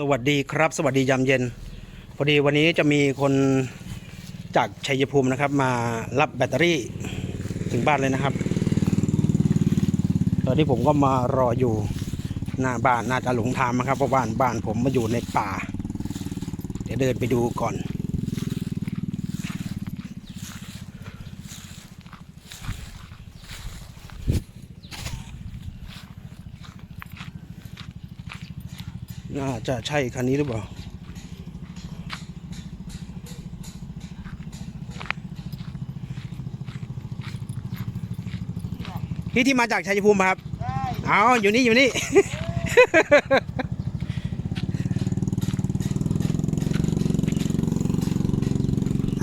สวัสดีครับ สวัสดียามเย็น พอดีวันนี้จะมีคนจากชัยภูมินะครับ มารับแบตเตอรี่ถึงบ้านเลยนะครับ ตอนที่ผมก็มารออยู่หน้าบ้านน่าจะหลงทางนะครับเพราะบ้านบ้านผมมาอยู่ในป่า เดี๋ยวเดินไปดูก่อน น่าจะใช่คันนี้หรือเปล่าพี่ที่มาจากชัยภูมิครับเอาอยู่นี่อยู่นี่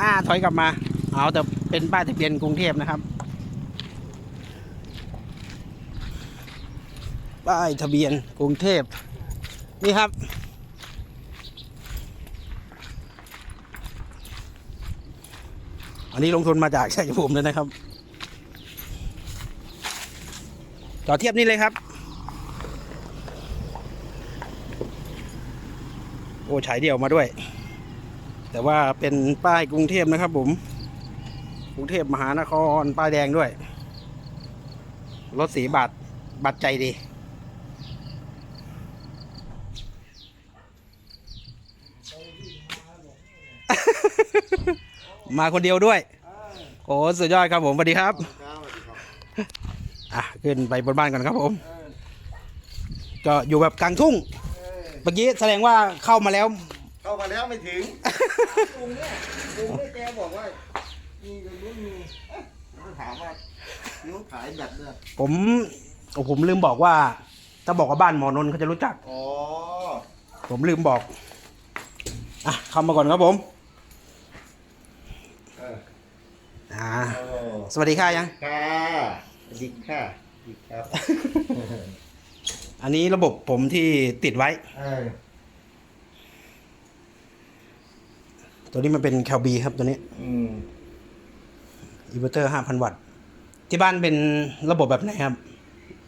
อ่าถอยกลับมา เอาแต่เป็นป้ายทะเบียนกรุงเทพนะครับ ป้ายทะเบียนกรุงเทพ นี่ครับ อันนี้ลงทุนมาจากชัยภูมิเลยนะครับ ต่อเทียบนี่เลยครับ โอ้ฉายเดี่ยวมาด้วย แต่ว่าเป็นป้ายกรุงเทพนะครับผมกรุงเทพมหานครป้ายแดงด้วย รถสีบาทบัตรใจดี มาคนเดียวด้วย โอ้สุดยอดครับผมสวัสดีครับอะขึ้นไปบนบ้านก่อนครับผม ก็อยู่แบบกลางทุ่งเมื่อกี้แสดงว่าเข้ามาแล้ว เข้ามาแล้วไม่ถึงลุงเนี่ยลุงเนี่ยแกบอกว่ามีตรงนู้นมีเอ๊ะผมถามว่าลุงขายแบบเนี่ยผมโอ้ผมลืมบอกว่า ถ้าบอกว่าบ้านหมอนนท์เขาจะรู้จักอ๋อผมลืมบอก อะเข้ามาก่อนครับผมเอออ่าโอ้สวัสดีค่ะยัง ค่ะสวัสดีค่ะสวัสดีครับอันนี้ระบบผมที่ติดไว้ เออตัวนี้มันเป็นแคลบีครับตัวนี้อืมอินเวอร์เตอร์5,000วัตต์ ที่บ้านเป็นระบบแบบไหนครับ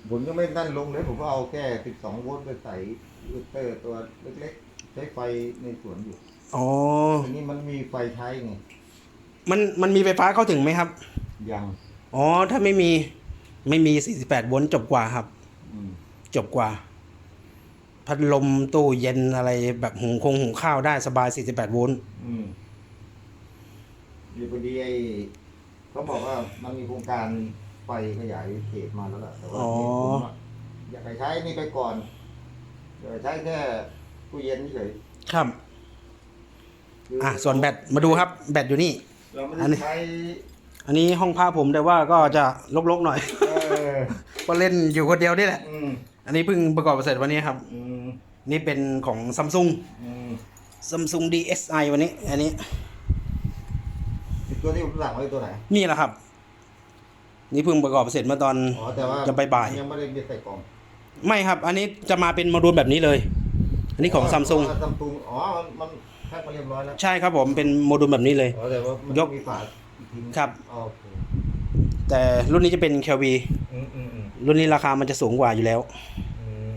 ผมยังไม่นั่นลงเลย ผมก็เอาแค่ 12 โวลต์ไปใส่อินเวอร์เตอร์ตัวเล็กๆ ใช้ไฟในสวนอยู่อ๋อ ทีนี้มันมีไฟใช้ไงมันมันมีไฟฟ้าเข้าถึงไหมครับ ยังอ๋อ ถ้าไม่มีไม่มี 48 โวลต์จบกว่าครับ อืมจบกว่า พัดลมตู้เย็นอะไรแบบหุงคงหุงข้าวได้สบาย 48 โวลต์อืมอยู่พอดีไอ้เขาบอกว่ามันมีโครงการไฟขยายเขตมาแล้วล่ะแต่ว่าผมอะอยากให้ใช้นี่ไปก่อนอยากให้ใช้แค่ ตู้เย็นเฉยครับ คือะส่วนแบตมาดูครับ แบตอยู่นี่ เราไม่อันนี้ ได้ใช้อันนี้ห้องพักผมแต่ว่าก็จะลกๆหน่อย เออก็เล่นอยู่คนเดียวนี่แหละ อืมอันนี้เพิ่งประกอบเสร็จวันนี้ครับ อืมนี่เป็นของซัมซุงอืมซัมซุง DSi วันนี้ อันนี้ไอ้ตัวที่ผมสั่งไว้ตัวไหนนี่แหละครับ นี่เพิ่งประกอบเสร็จเมื่อตอนอ๋อแต่ว่าจะบ่ายยังไม่ได้มีใส่กล่องไม่ครับ อันนี้จะมาเป็นโมดูลแบบนี้เลย อันนี้ของซัมซุงซัมซุงอ๋อมันมันแพ็คมาเรียบร้อยแล้ว ใช่ครับผม เป็นโมดูลแบบนี้เลย อ๋อ แต่ว่ามันยกมีฝาอีกทีนึงครับ อ๋อโอเคแต่รุ่นนี้จะเป็น KV อืมอืมอืมรุ่นนี้ราคามันจะสูงกว่าอยู่แล้ว อืม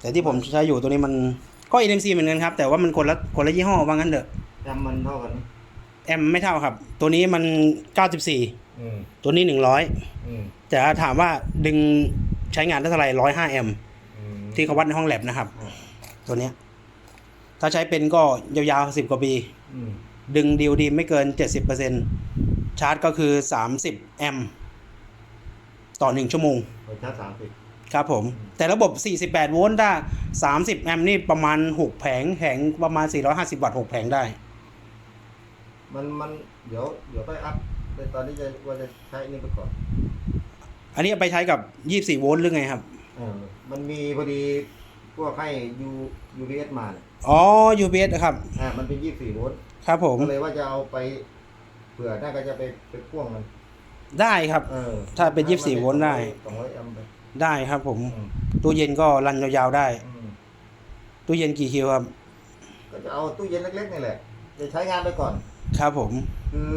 แต่ที่ผมใช้อยู่ตัวนี้มันก็ NMC เหมือนกันครับ แต่ว่ามันคนละคนละยี่ห้อว่างั้นเถอะจำมันเท่ากันไหมแอมไม่เท่าครับ ตัวนี้มัน 94 อืมตัวนี้ 100 อืมแต่ถามว่าดึงใช้งานได้เท่าไหร่105แอมป์อืม ที่เขาวัดในห้องแลบนะครับ ตัวเนี้ย ถ้าใช้เป็นก็ยาวๆ10กว่าปีอืมดึงดีวดีไม่เกิน70%ชาร์จก็คือ30แอมป์ต่อ1ชั่วโมงเราชาร์จสามสิบครับผม แต่ระบบ 48 โวลต์ถ้า 30 แอมป์นี่ประมาณ 6 แผงแผงประมาณ 450 วัตต์ 6 แผงได้ มันมันเดี๋ยวเดี๋ยวไปอัพแต่ตอนนี้จะว่าจะใช้นี่ไปก่อน อันนี้เอาไปใช้กับ 24 โวลต์หรือไงครับ เออมันมีพอดีพวกให้ยูยูพีเอสมาเนี่ยอ๋อ UPS นะครับ อ่ามันเป็นยี่สี่โวลต์ครับผม ก็เลยว่าจะเอาไปเผื่อน่าก็จะไปไปพ่วงมัน ได้ครับ เออถ้าเป็น24โวลต์ได้ สองร้อยแอมป์ไปได้ครับผม อืมตู้เย็นก็รันยาวๆได้ อืมตู้เย็นกี่คิวครับ ก็จะเอาตู้เย็นเล็กๆนี่แหละจะใช้งานไปก่อน ครับผม คือ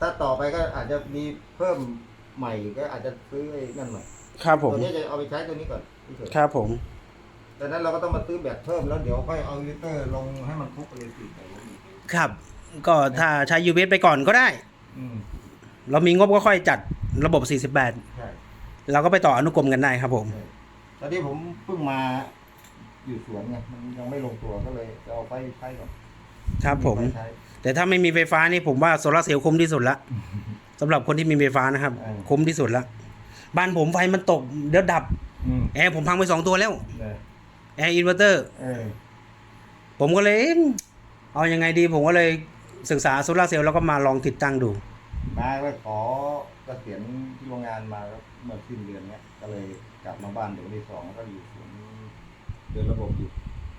ถ้าต่อไปก็อาจจะมีเพิ่มใหม่ก็อาจจะซื้อไอ้นั่นใหม่ ครับผม ตัวนี้จะเอาไปใช้ตัวนี้ก่อนเฉยๆครับผมแแต่นั้นเราก็ต้องมาซื้อแบตเพิ่มแล้วเดี๋ยวค่อยเอาอินเวอร์เตอร์ลงให้มันครบไปเลยสิแต่ว่าอีกครับ ก็ถ้าใช้ UPS ไปก่อนก็ได้ อืมเรามีงบก็ค่อยจัดระบบ48ใช่เราก็ไปต่ออนุกรมกันได้ครับผม ใช่ตอนนี้ผมเพิ่งมาอยู่สวนไงมันยังไม่ลงตัวก็เลยจะเอาไปใช้ก่อนครับผมไฟใช้ แต่ถ้าไม่มีไฟฟ้านี่ผมว่าโซลาร์เซลล์คุ้มที่สุดละสำหรับคนที่มีไฟฟ้านะครับเออคุ้มที่สุดละ บ้านผมไฟมันตกเดี๋ยวดับ อืมแอร์ผมพังไปสองตัวแล้วเลยแอร์อินเวอร์เตอร์ เออผมก็เลยเอ๊ะเอายังไงดีผมก็เลยศึกษาโซลาร์เซลล์แล้วก็มาลองติดตั้งดู มาไปขอเกษียณที่โรงงานมาแล้วเมื่อสิ้นเดือนเนี้ยก็เลยกลับมาบ้านเดือนที่สองแล้วก็อยู่สวนเดินระบบอยู่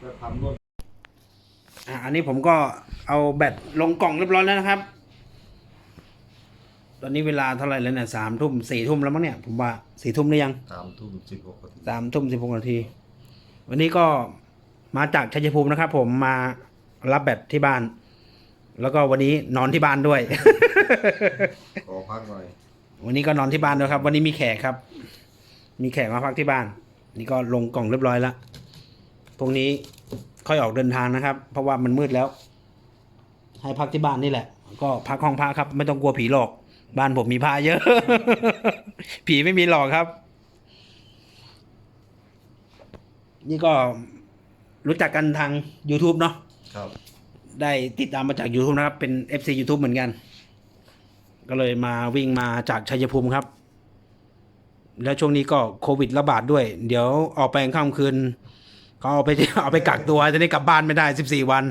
ก็ทำรวดอะอันนี้ผมก็เอาแบตลงกล่องเรียบร้อยแล้วนะครับ ตอนนี้เวลาเท่าไหร่แล้วเนี่ยสามทุ่มสี่ทุ่มแล้วมั้งเนี่ยผมว่าสี่ทุ่มหรือยังสามทุ่มสิบหกนาทีสามทุ่มสิบหกนาที วันนี้ก็มาจากชัยภูมินะครับ ผมมารับแบตที่บ้าน แล้วก็วันนี้นอนที่บ้านด้วย ขอพักหน่อย วันนี้ก็นอนที่บ้านด้วยครับ วันนี้มีแขกครับ มีแขกมาพักที่บ้าน นี่ก็ลงกล่องเรียบร้อยแล้วพรุ่งนี้ค่อยออกเดินทางนะครับ เพราะว่ามันมืดแล้ว ให้พักที่บ้านนี่แหละ ก็พักห้องพระครับ ไม่ต้องกลัวผีหลอก บ้านผมมีพระเยอะ ผีไม่มีหลอกครับ นี่ก็รู้จักกันทาง YouTube เนาะครับ ได้ติดตามมาจาก YouTube นะครับ เป็น FC YouTube เหมือนกัน ก็เลยมาวิ่งมาจากชัยภูมิครับ แล้วช่วงนี้ก็โควิดระบาดด้วย เดี๋ยวออกไปกลางค่ำคืนก็เอาไปเอาไปกักตัวจะได้กลับบ้านไม่ได้ 14 วัน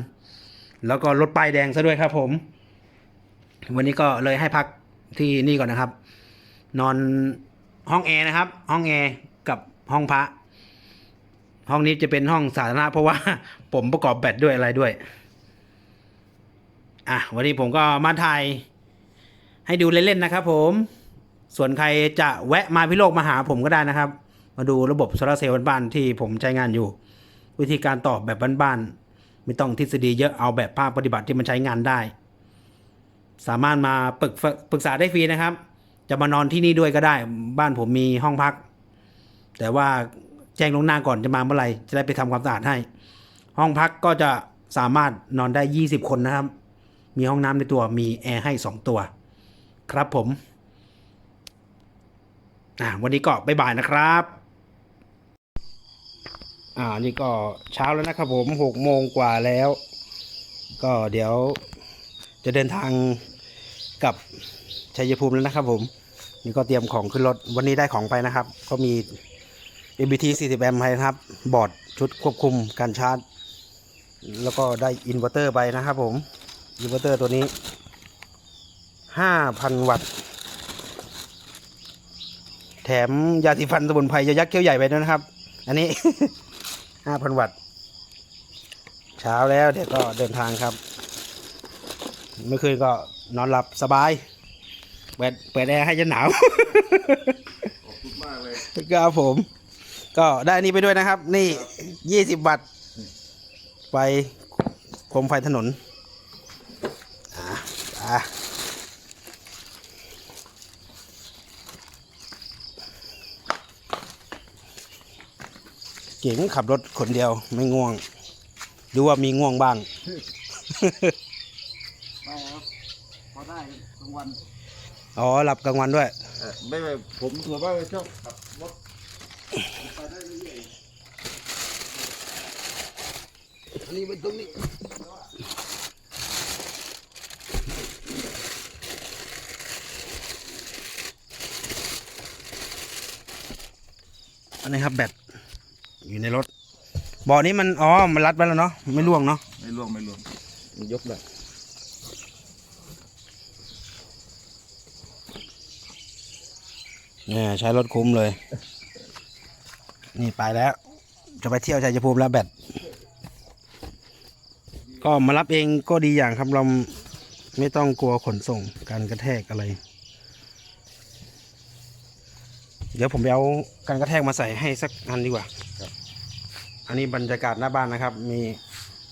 แล้วก็รถป้ายแดงซะด้วยครับผม วันนี้ก็เลยให้พัก ที่นี่ก่อนนะครับ นอนห้องแอร์นะครับ ห้องแอร์กับห้องพระห้องนี้จะเป็นห้องสาธารณะเพราะว่าผมประกอบแบตด้วยอะไรด้วย อะวันนี้ผมก็มาถ่ายให้ดูเล่นๆนะครับผม ส่วนใครจะแวะมาพิโลกมาหาผมก็ได้นะครับ มาดูระบบโซลาร์เซลล์บ้านๆที่ผมใช้งานอยู่ วิธีการต่อแบบบ้านๆไม่ต้องทฤษฎีเยอะเอาแบบภาคปฏิบัติที่มันใช้งานได้ สามารถมาปรึกปรึกษาได้ฟรีนะครับ จะมานอนที่นี่ด้วยก็ได้ บ้านผมมีห้องพัก แต่ว่าแจ้งลวงหน้าก่อนจะมาเมื่อไหร่จะได้ไปทำความสะอาดให้ ห้องพักก็จะสามารถนอนได้ 20 คนนะครับ มีห้องน้ำในตัวมีแอร์ให้ 2 ตัว ครับผมวันนี้ก็บ๊ายบายนะครับ อ่า นี่ก็เช้าแล้วนะครับผมหกโมงกว่าแล้ว ก็เดี๋ยวจะเดินทาง กับชัยภูมิแล้วนะครับผม นี่ก็เตรียมของขึ้นรถ วันนี้ได้ของไปนะครับ ก็มี MBT 40แอมป์ไปนะครับ บอร์ดชุดควบคุมการชาร์จ แล้วก็ได้อินเวอร์เตอร์ไปนะครับผม อินเวอร์เตอร์ตัวนี้ 5,000 วัตต์ แถมยาสีฟันสมุนไพรยักษ์เขี้ยวใหญ่ไปด้วยนะครับ อันนี้ 5,000 วัตต์ เช้าแล้วเดี๋ยวก็เดินทางครับ เมื่อคืนก็นอนหลับสบาย เปิดเปิดแอร์ให้จะหนาวขอบคุณมากเลยครับผม ก็ได้อันนี้ไปด้วยนะครับ นี่ยี่สิบวัตต์ไฟโคมไฟถนนอะอะเก่งขับรถคนเดียวไม่ง่วง หรือว่ามีง่วงบ้าง ไม่ครับพอได้กลางวันอ๋อหลับกลางวันด้วย เออไม่ไม่ผมถือว่าชอบขับรถไปได้เรื่อยอันนี้เป็นตรงนี้อันนี้ครับแบตอยู่ในรถบ่อนี้มันอ๋อมันรัดไว้แล้วเนาะไม่ร่วงเนาะๆไม่ร่วงไม่ร่วงมันยกเลย เนี่ยใช้รถคุ้มเลย นี่ไปแล้ว จะไปเที่ยวชัยภูมิแล้วแบตก็มารับเองก็ดีอย่างครับเราไม่ต้องกลัวขนส่งการกระแทกอะไร เดี๋ยวผมไปเอาการกระแทกมาใส่ให้สักอันดีกว่าอันนี้บรรยากาศหน้าบ้านนะครับ มี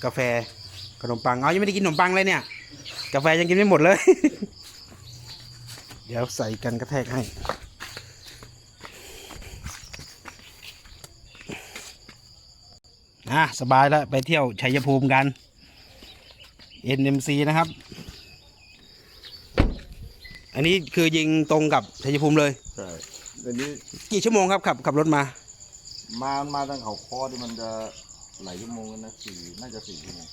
กาแฟขนมปังเอายังไม่ได้กินขนมปังเลยเนี่ย กาแฟยังกินไม่หมดเลย เดี๋ยวใส่กันกระแทกให้ ออะสบายแล้วไปเที่ยวชัยภูมิกัน NMC นะครับ อันนี้คือยิงตรงกับชัยภูมิเลย ใช่เดี๋ยวนี้กี่ชั่วโมงครับขับขับรถมา มามาทางเขาคอที่มันจะหลายชั่วโมงนะสี่น่าจะสี่ชั่วโมง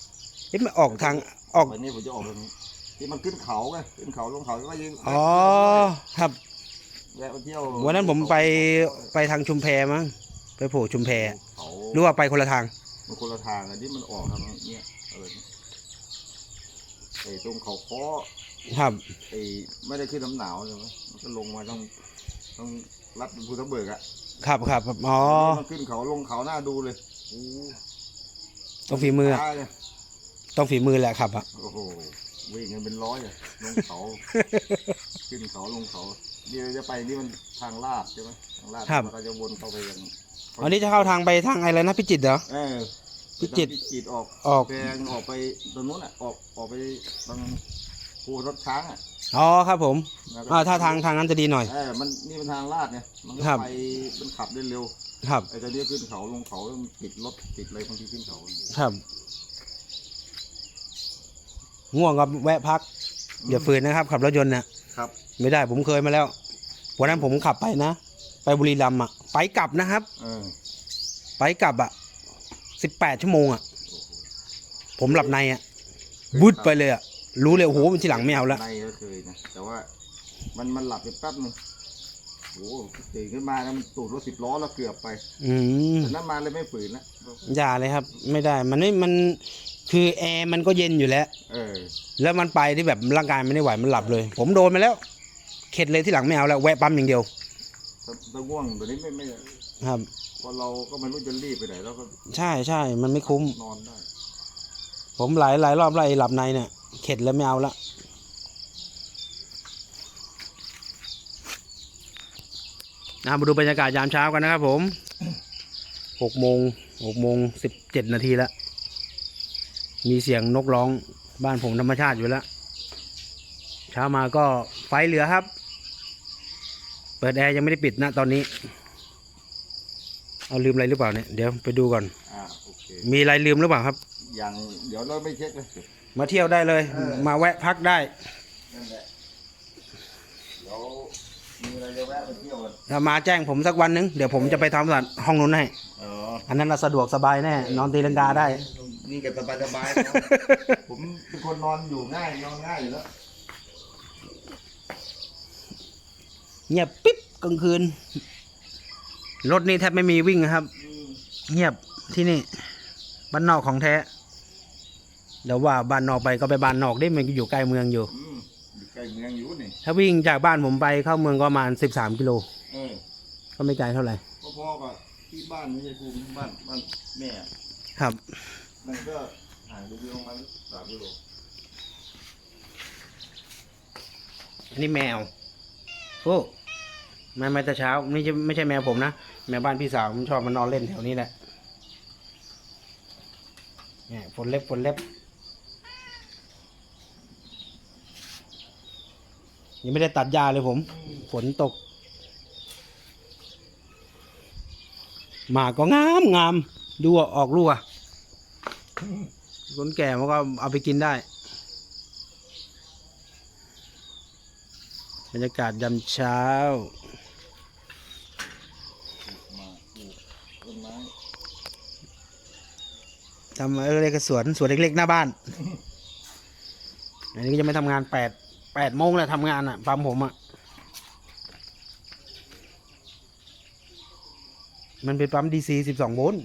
เอ๊ะมันออกทางออกวันนี้ผมจะออกทางนี้ที่มันขึ้นเขาไงขึ้นเขาลงเขาก็ยิงอ๋อครับแวะไปเที่ยววันนั้นผมไปไปทางชุมแพมั้งไปโผล่ชุมแพเขาหรือว่าไปคนละทาง มันคนละทางอันนี้มันออกทางเนี้ยอะไรนะไอ้ตรงเขาคอครับ ไอ้ไม่ได้ขึ้นน้ำหนาวใช่ไหมมันก็ลงมาต้องต้องรัดภูทับเบิกอะครับครับอ๋อมันขึ้นเขาลงเขาหน้าดูเลยโอ้ต้องฝีมืออะตายเลยต้องฝีมือแหละครับอะโอ้โหวิ่งกันเป็นร้อยอะลงเขา ขึ้นเขาลงเขาเดี๋ยวจะไปนี่มันทางลาดใช่ไหมทางลาดครับมันก็จะวนเข้าไปยัง อันนี้จะเข้าทางไปทางอะไรนะพิจิตรเหรอ เออพิจิตรพิจิตรออกออกแปลงออกไปตรงนู้นอะออกออกไปทางภูรถช้างอะอ๋อครับผมแล้วก็อ่าถ้าทางทางนั้นจะดีหน่อย เออมันนี่เป็นทางลาดไงมันก็ครับ ไปมันขับได้เร็วครับ ไอ้ตอนนี้ขึ้นเขาลงเขาต้องติดรถติดอะไรบางทีขึ้นเขาครับ ง่วงก็แวะพักอย่าฝืนนะครับ ขับรถยนต์เนี่ยครับ ไม่ได้ผมเคยมาแล้ววันนั้นผมขับไปนะ ไปบุรีรัมย์อะ ไปกลับนะครับ เออไปกลับอะสิบแปดชั่วโมงอะ ผมหลับในอะบุดไปเลยอะ รู้เลยโอ้โหมันทีหลังไม่เอาละในก็เคยนะแต่ว่ามันมันหลับไปแป๊บนึงโอ้โหตื่นขึ้นมาแล้วมันตูดรถสิบล้อแล้วเกือบไปอืมแต่นั้นมาเลยไม่ฝืนนะอย่าเลยครับ ไม่ได้มันไม่มันคือแอร์มันก็เย็นอยู่แล้ว เออ แล้วมันไปที่แบบร่างกายมันไม่ไหวมันหลับเลย ผมโดนมาแล้ว เข็ดเลยที่หลังไม่เอาแล้วแวะปั๊มอย่างเดียว ถ้าถ้าง่วงตัวนี้ไม่ไม่ครับ พอเราก็ไม่รู้จะรีบไปไหนเราก็ใช่ใช่มันไม่คุ้ม นอนได้ ผมหลายหลายรอบไล่หลับในเนี่ย เข็ดแล้วไม่เอาละนะมาดูบรรยากาศยามเช้ากันนะครับผมหกโมงหกโมงสิบเจ็ดนาทีแล้ว มีเสียงนกร้องบ้านผมธรรมชาติอยู่แล้ว เช้ามาก็ไฟเหลือครับ เปิดแอร์ยังไม่ได้ปิดนะตอนนี้ เอาลืมอะไรหรือเปล่าเนี่ย เดี๋ยวไปดูก่อน อ่าโอเคมีอะไรลืมหรือเปล่าครับ อย่างเดี๋ยวเราไม่เช็คเลยมาเที่ยวได้เลยเออมาแวะพักได้ นั่นแหละเดี๋ยวมีอะไรจะแวะไปเที่ยวกันถ้ามาแจ้งผมสักวันหนึง เดี๋ยวผมจะไปทำสัตว์ห้องนู้นให้ อ๋ออันนั้นน่ะสะดวกสบายแน่ นอนตีลังกาได้ นี่ก็สบายสบายๆผมเป็นคนนอนอยู่ง่ายนอนง่ายอยู่แล้ว เงียบปิ๊บกลางคืน รถนี่แทบไม่มีวิ่งนะครับ เงียบที่นี่บ้านนอกของแท้เดี๋ยวว่าบ้านนอกไปก็ไปบ้านนอกได้มันอยู่ใกล้เมืองอยู่อืมอยู่ใกล้เมืองอยู่นี่ถ้าวิ่งจากบ้านผมไปเข้าเมืองก็ประมาณสิบสามกิโลเออก็ไม่ไกลเท่าไหร่พอๆกับที่บ้านไม่ใช่ภูมิบ้านบ้านแม่ครับ มันก็ห่างดูวิวประมาณสามกิโลอันนี้แมวโอ้ แมวมาแต่เช้าไม่ใช่ไม่ใช่แมวผมนะ แมวบ้านพี่สาวมันชอบมานอนเล่นแถวนี้แหละเนี่ยฝนเล็บฝนเล็บยังไม่ได้ตัดหญ้าเลยผม ฝนตกหมาก็งามงามดูออกลูกอะคนแก่มันก็เอาไปกินได้บรรยากาศยามเช้าปลูกต้นไม้ ทำอะไรกับสวนสวนเล็กๆหน้าบ้านอันนี้ก็จะไม่ทำงานแปดแปดโมงแล้วทำงานอะฟาร์มผมอะมันเป็นปั๊มดีซีสิบสองโวลต์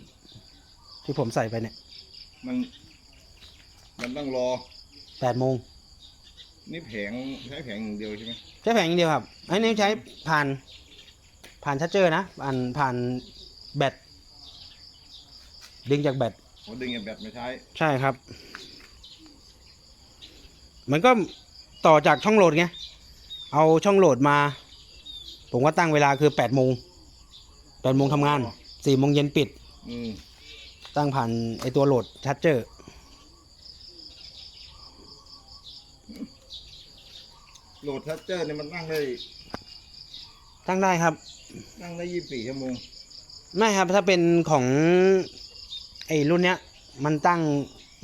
ที่ผมใส่ไปเนี่ย มัน มันต้องรอแปดโมง นี่แผงใช้แผงอย่างเดียวใช่ไหมใช้แผงอย่างเดียวครับอันนี้ใช้ผ่าน ผ่านชัดเจอร์นะผ่านผ่านแบตดึงจากแบต ผมดึงอย่างแบตไม่ใช้ใช่ครับ มันก็ต่อจากช่องโหลดไง เอาช่องโหลดมา ผมก็ตั้งเวลาคือแปดโมงแปดโมงทำงานสี่โมงเย็นปิด อืมตั้งผ่านไอตัวโหลดชัดเจอร์ โหลดทัชเจอร์เนี่ยมันนั่งได้ตั้งได้ครับ นั่งได้ยี่สิบสี่ชั่วโมง ไม่ครับ ถ้าเป็นของ อ้รุ่นเนี้ยมันตั้ง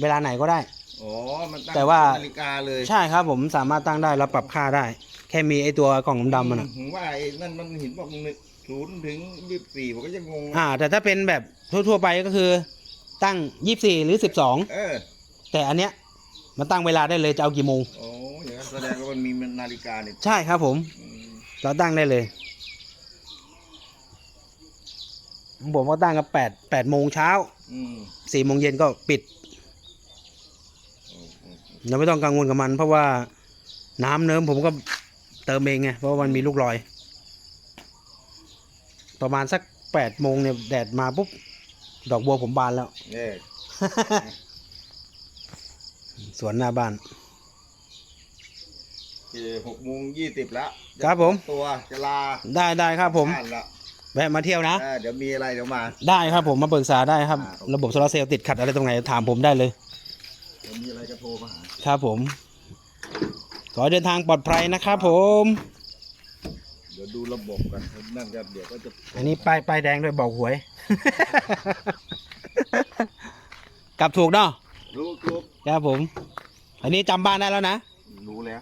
เวลาไหนก็ได้ อ๋อ มันตั้งแต่ว่านาฬิกาเลยใช่ครับผมสามารถตั้งได้แล้วปรับค่าได้ แค่มีไอ้ตัวกล่องดำๆมันอะผมว่าไอ้นั่นมันเห็นบอกศูนย์ถึงยี่สิบสี่ผมก็ยังงงนะอ่า แต่ถ้าเป็นแบบทั่วๆไปก็คือ ตั้งยี่สี่หรือสิบสองเออแต่อันเนี้ยมันตั้งเวลาได้เลยจะเอากี่โมง โอ้อย่างนั้นแสดงว่ามันมีนาฬิกาเนี่ยใช่ครับผม อืมเราตั้งได้เลยของ ผมก็ตั้งกับแปดแปดโมงเช้าอืมสี่โมงเย็นก็ปิดโอ้โหเราไม่ต้องกังวลกับมัน เพราะว่าน้ำเนิ้มผมก็เติมเองไงเพราะว่ามันมีลูกรอย ประมาณสักแปดโมงเนี่ยแดดมาปุ๊บดอกบัวผมบานแล้ว เนี่ยสวนหน้าบ้าน คือหกโมงยี่สิบแล้วครับผม ตัวจะลาได้ได้ครับผม บ้านละ แวะมาเที่ยวนะเออเดี๋ยวมีอะไรเดี๋ยวมา ได้ครับผมมาปรึกษาได้ครับอ่าระบบโซลาร์เซลล์ติดขัดอะไรตรงไหนถามผมได้เลย เดี๋ยวมีอะไรก็โทรมาหา ครับผม ขอให้เดินทางปลอดภัยนะครับผม เดี๋ยวดูระบบกันนั่นก็เดี๋ยวก็จะอันนี้ป้ายป้ายแดงด้วยบอกหวย กลับถูกเนาะรู้รู้ครับผม อันนี้จำบ้านได้แล้วนะ รู้แล้ว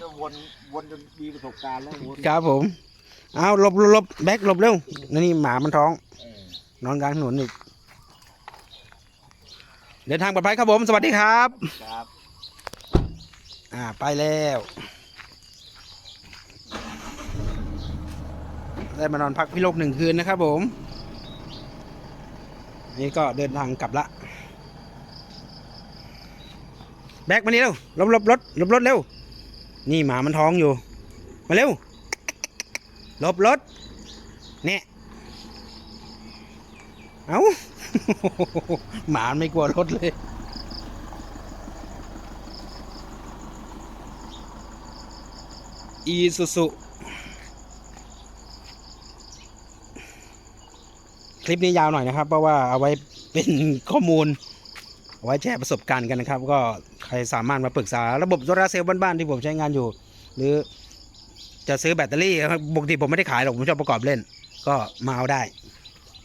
จะวนวนจนมีประสบการณ์แล้ววนครับผม เอาหลบหลบหลบแบ็คหลบเร็วนี่หมามันท้องเออนอนกลางถนนอีกเดินทางปลอดภัยครับผม สวัสดีครับ ครับ อ่า ไปแล้ว ได้มานอนพักพิโลกหนึ่งคืนนะครับผม นี่ก็เดินทางกลับละ แบกมานี่เร็วหลบหลบรถหลบรถเร็ว นี่หมามันท้องอยู่ มาเร็วห ลบรถเนี่ยเอาหมาไม่กลัวรถเลย อีซูซุคลิปนี้ยาวหน่อยนะครับ เพราะว่าเอาไว้เป็นข้อมูลเอาไว้แชร์ประสบการณ์กันนะครับ ก็ใครสามารถมาปรึกษาระบบโซลาร์เซลล์บ้านๆที่ผมใช้งานอยู่ หรือ จะซื้อแบตเตอรี่บปกติผมไม่ได้ขายหรอกผมชอบประกอบเล่น ก็มาเอาได้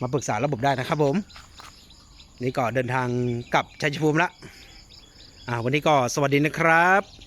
มาปรึกษาระบบได้นะครับผม นี่ก็เดินทางกลับชัยภูมิละอ่าวันนี้ก็สวัสดีนะครับ